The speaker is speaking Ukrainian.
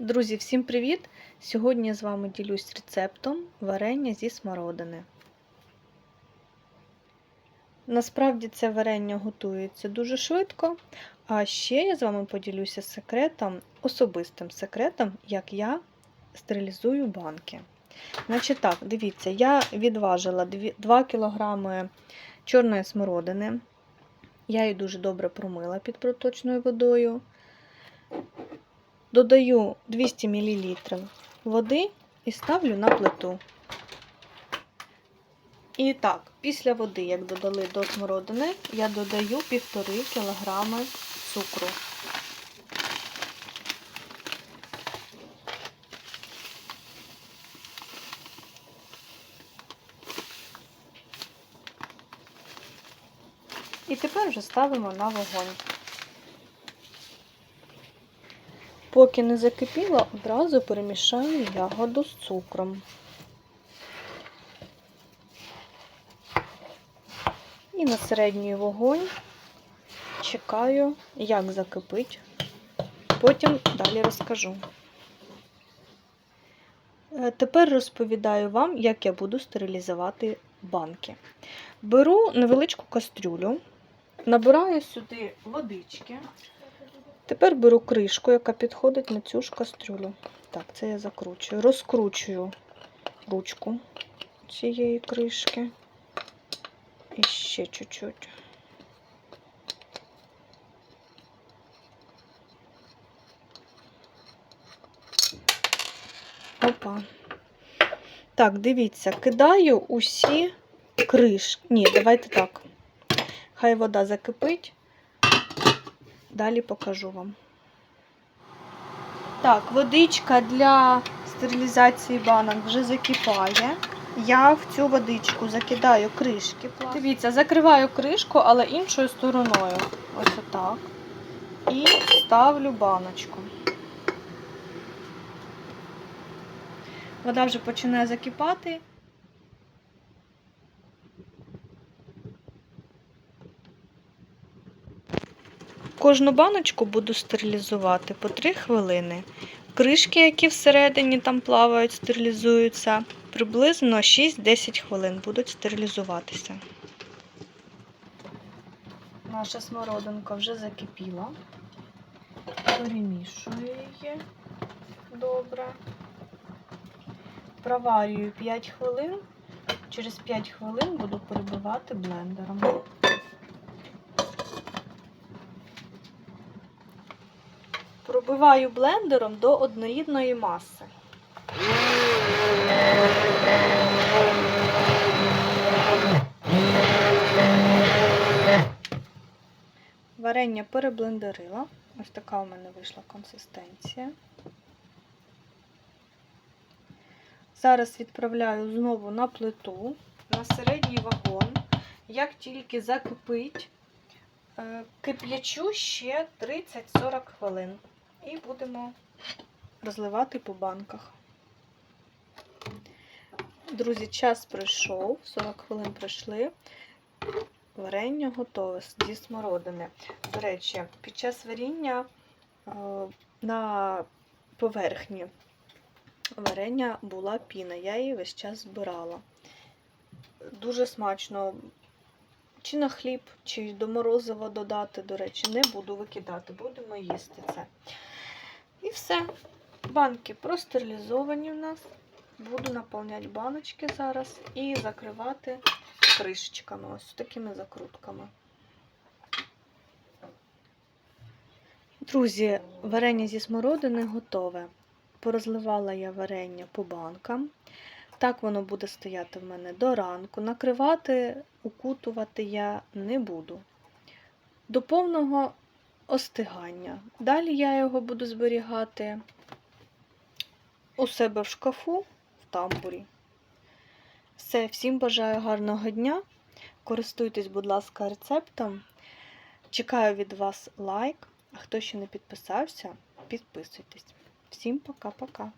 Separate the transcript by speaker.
Speaker 1: Друзі, всім привіт! Сьогодні я з вами ділюсь рецептом варення зі смородини. Насправді це варення готується дуже швидко, а ще я з вами поділюся секретом, особистим секретом, як я стерилізую банки. Значить так, дивіться, я відважила 2 кг чорної смородини. Я її дуже добре промила під проточною водою. Додаю 200 мл води і ставлю на плиту. І так, після води, як додали до смородини, я додаю 1,5 кг цукру. І тепер вже ставимо на вогонь. Поки не закипіло, одразу перемішаю ягоду з цукром. І на середній вогонь чекаю, як закипить. Потім далі розкажу. Е, Тепер розповідаю вам, як я буду стерилізувати банки. Беру невеличку кастрюлю, набираю сюди водички. Тепер беру кришку, яка підходить на цю ж кастрюлю. Так, це я закручую. Розкручую ручку цієї кришки. І ще чуть-чуть. Опа. Так, дивіться, кидаю усі кришки. Ні, давайте так. Хай вода закипить. Далі покажу вам. Так, водичка для стерилізації банок вже закипає. Я в цю водичку закидаю кришки. Дивіться, закриваю кришку, але іншою стороною. Ось отак. І ставлю баночку. Вода вже починає закипати. Кожну баночку буду стерилізувати по 3 хвилини. Кришки, які всередині там плавають, стерилізуються, приблизно 6-10 хвилин будуть стерилізуватися. Наша смородинка вже закипіла. Перемішую її добре. Проварюю 5 хвилин. Через 5 хвилин буду перебивати блендером. Пробиваю блендером до однорідної маси. Варення переблендерила. Ось така у мене вийшла консистенція. Зараз відправляю знову на плиту, на середній вагон. Як тільки закипить, кип'ячу ще 30-40 хвилин. І будемо розливати по банках. Друзі, час пройшов, 40 хвилин пройшли. Варення готове зі смородини. До речі, під час варіння на поверхні варення була піна, я її весь час збирала. Дуже смачно. Чи на хліб, чи до морозива додати, до речі, не буду викидати, будемо їсти це. Все. Банки простерилізовані в нас. Буду наповняти баночки зараз і закривати кришечками, ось такими закрутками. Друзі, варення зі смородини готове. Порозливала я варення по банкам. Так воно буде стояти в мене до ранку. Накривати, укутувати я не буду. До повного остигання. Далі я його буду зберігати у себе в шкафу, в тамбурі. Все, всім бажаю гарного дня. Користуйтесь, будь ласка, рецептом. Чекаю від вас лайк. А хто ще не підписався, підписуйтесь. Всім пока-пока.